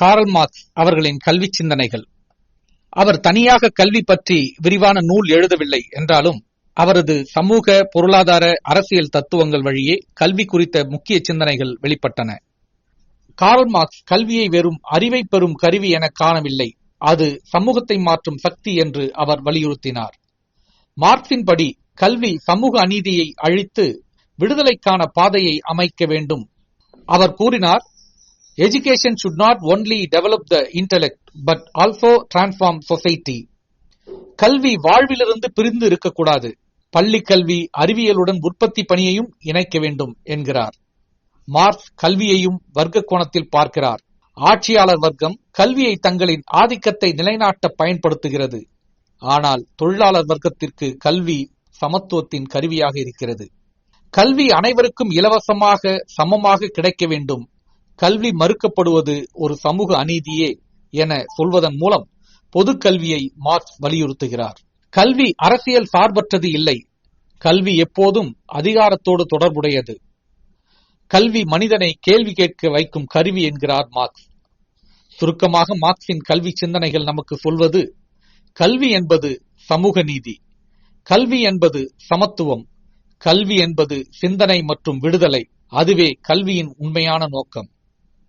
Karl Marx அவர்களின் கல்வி சிந்தனைகள். அவர் தனியாக கல்வி பற்றி விரிவான நூல் எழுதவில்லை என்றாலும் அவரது சமூக பொருளாதார அரசியல் தத்துவங்கள் வழியே கல்வி குறித்த முக்கிய சிந்தனைகள் வெளிப்பட்டன. கார்ல் மார்க்ஸ் கல்வியை வெறும் அறிவை பெறும் கருவி என காணவில்லை அது சமூகத்தை மாற்றும் சக்தி என்று அவர் வலியுறுத்தினார். மார்க்சின் படி கல்வி சமூக அநீதியை அழித்து விடுதலைக்கான பாதையை அமைக்க வேண்டும். அவர் கூறினார் education should not only develop the intellect but also transform society கல்வி வாழ்விலிருந்து பிரிந்து இருக்கக்கூடாது. பள்ளி கல்வி அறிவியலுடன் உற்பத்தி பணியையும் இணைக்க வேண்டும் என்கிறார். மார்க்ஸ் கல்வியையும் வர்க்க கோணத்தில் பார்க்கிறார். ஆட்சியாளர் வர்க்கம் கல்வியை தங்களின் ஆதிக்கத்தை நிலைநாட்ட பயன்படுத்துகிறது. ஆனால் தொழிலாளர் வர்க்கத்திற்கு கல்வி சமத்துவத்தின் கருவியாக இருக்கிறது. கல்வி அனைவருக்கும் இலவசமாக சமமாக கிடைக்க வேண்டும். கல்வி மறுக்கப்படுவது ஒரு சமூக அநீதியே என சொல்வதன் மூலம் பொது கல்வியை மார்க்ஸ் வலியுறுத்துகிறார். கல்வி அரசியல் சார்பற்றது இல்லை. கல்வி எப்போதும் அதிகாரத்தோடு தொடர்புடையது. கல்வி மனிதனை கேள்வி கேட்க வைக்கும் கருவி என்கிறார் மார்க்ஸ். சுருக்கமாக மார்க்சின் கல்வி சிந்தனைகள் நமக்கு சொல்வது கல்வி என்பது சமூக நீதி. கல்வி என்பது சமத்துவம். கல்வி என்பது சிந்தனை மற்றும் விடுதலை. அதுவே கல்வியின் உண்மையான நோக்கம்.